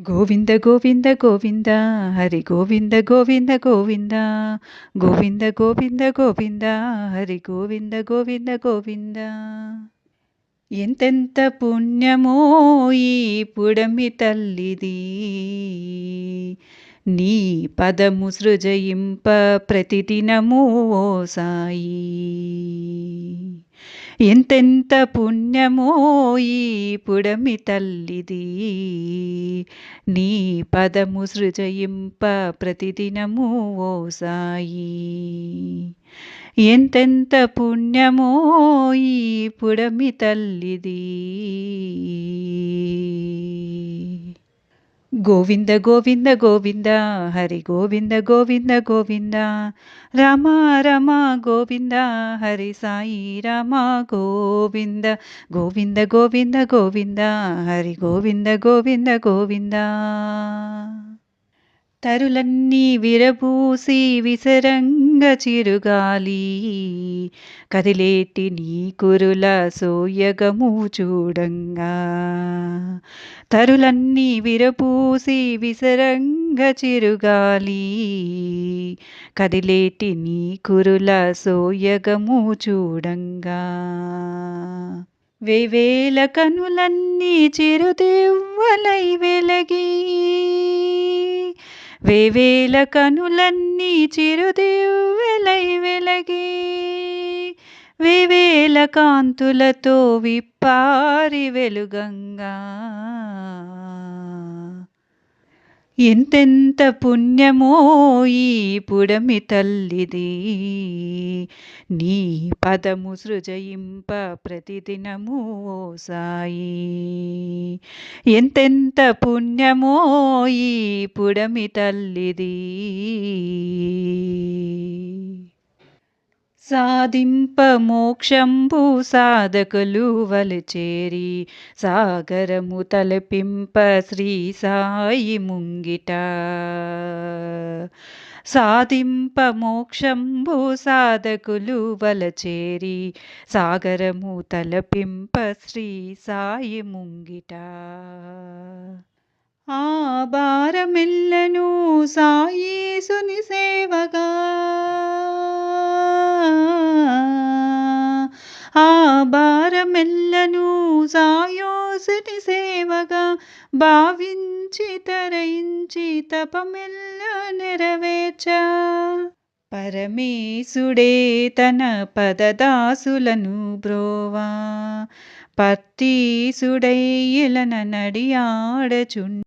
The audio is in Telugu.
గోవింద గోవింద గోవింద హరి గోవింద గోవింద గోవింద గోవింద గోవింద గోవింద హరి గోవింద గోవింద గోవింద. ఎంతెంత పుణ్యమో ఈ పుడమి తల్లిది. నీ పదము సృజయింప ప్రతిదినము ఓ సాయి. ఎంతెంత పుణ్యమో ఈ పుడమి తల్లిది. నీ పదము సృజయింప ప్రతిదినము ఓ సాయి. ఎంతెంత పుణ్యమో ఈ పుడమి తల్లిది. గోవింద గోవింద గోవింద హరి గోవింద గోవింద గోవింద రామ రమ గోవింద హరి సాయి రామ గోవింద గోవింద గోవింద గోవింద హరి గోవింద గోవింద గోవింద. తరులన్నీ విరబూసి విసరంగ చిరుగాలి కదిలేటి నీ కురుల సోయగము చూడంగా. తరులన్నీ విరపూసి విసరంగ చిరుగాలి. కదిలేటి నీ కురుల సోయగము చూడంగా. వేవేల కనులన్నీ చిరుదివ్వలై వెలగి. వేవేల కనులన్నీ చిరుదివ్వెలై నీలకాంతులతో విప్పారి వెలుగంగా. ఎంతెంత పుణ్యమో ఈ పుడమి తల్లిది. నీ పదము సృజయింప ప్రతిదినము ఓ సాయి. ఎంతెంత పుణ్యమో ఈ పుడమి తల్లిది. సాధింప మోక్షంబు సాధకులు వలచేరి సాగరము తలపింప శ్రీ సాయి ముంగిట. సాధింప మోక్షంబు సాధకులు వలచేరి సాగరము తలపింప శ్రీ సాయి ముంగిట. ఆ భారమెల్లను సాయి సునిసే భారమెల్లను సాయోసుని సేవగా భావించి తరయించి తపమెల్ల నెరవేర్చ. పరమేశుడే తన పదదాసులను బ్రోవా. పర్తీసుడై ఇలన నడియాడచుండ